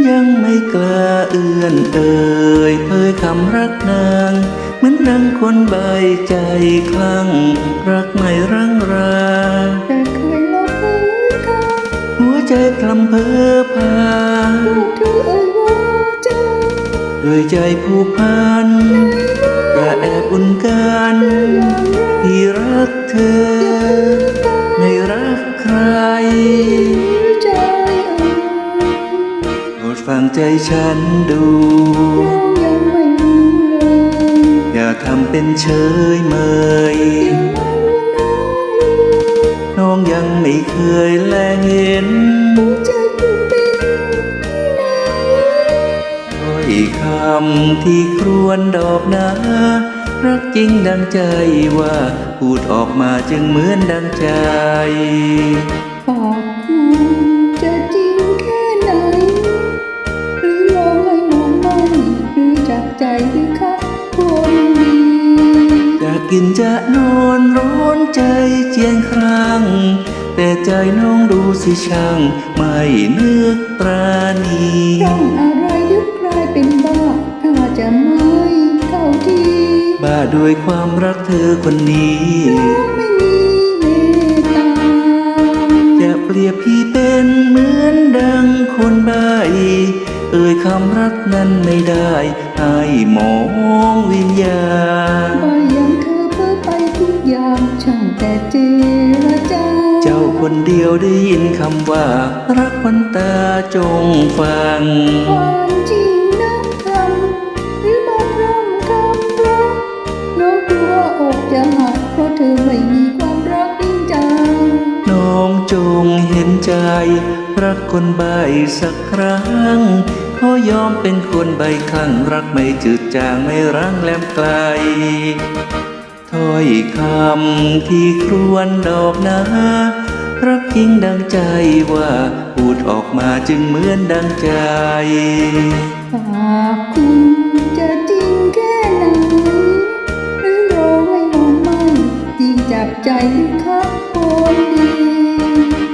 ฉันยังไม่กล้าเอื้อนเอ่ยเอ่ยคำรักนาง เหมือนดังคนใบใจคลั่ง รักไม่รังราแต่เคยลบหูเขาหัวใจพลำเพอพาพูดถึงเอ่ยว่าเจ้าด้วยใจผูกพัน ใจฉันดูเรายังไม่รู้เลยอย่าทำเป็นเฉยเมย น้องยังไม่เคยแลเห็นหัวใจเพิ่งเป็นที่ไหนถ้อยคำที่ครวญดอกนารักจริงดังใจว่า พูดออกมาจึงเหมือนดังใจ แต่ใจน้องดูสิช่างไม่นึกปราณีร่องอะไรยุบกลายเป็นบ้าถ้าจะไม่เข้าทีบ้าด้วยความรักเธอคนนี้ไม่มีเมตตาจะเปรียบพี่เป็นเหมือนดังคนใบเอ่ยคำรักนั้นไม่ได้ให้มองวิญญาณว่ายังเธอเพ้อไปทุกอย่างช่างแต่เจรจาเจ้า คนเดียวได้ยินคำว่า รักวันตาจงฟัง ความจริงนักทำหรือมาพร่ำคำรักน้องกลัวอกจะหักเพราะเธอไม่มีความรักจริงจังน้องจงเห็นใจ รักคนใบสักครั้งขอยอมเป็นคนใบคลั่งรักไม่จืดจางไม่ร้างแหลมไกลถ้อยคำที่ครวญดอกนา รักจริงดังใจว่าพูดออกมาจึงเหมือนดังใจฝากคุณจะจริงแค่ไหนหรือรอให้มองมันจริงจับใจหรือคัดคนดี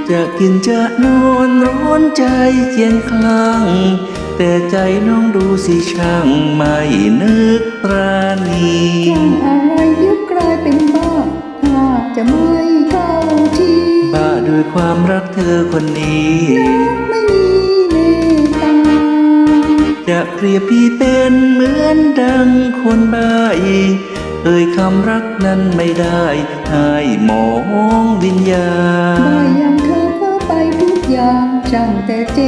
จะกินจะนอนร้อนใจเจียนคลั่งแต่ใจน้องดูสิช่างไม่นึกปราณีช่างอะไรยุบกลายเป็นบ้าถ้าจะไม่เข้าทีบ้าด้วย ความรักเธอคนนี้ไม่มีเมตตาจะเปรียบพี่เป็นเหมือนดังคนใบเอ่ยคำรักนั้นไม่ได้ให้มองวิญญาบ่าณยังเธอเพ้อไปทุกอย่างช่างแต่เจ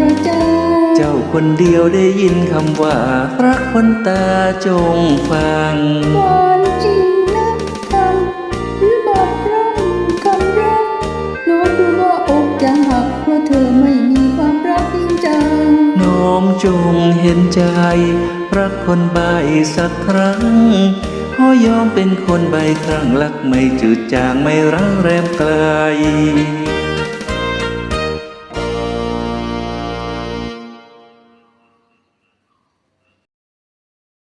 รจาเจ้าคนเดียวได้ยินคำว่า รักคนตาจงฟัง จงเห็นใจ รักคนใบสักครั้งขอยอมเป็นคนใบครั้งรักไม่จืดจางไม่ร้างแรมไกล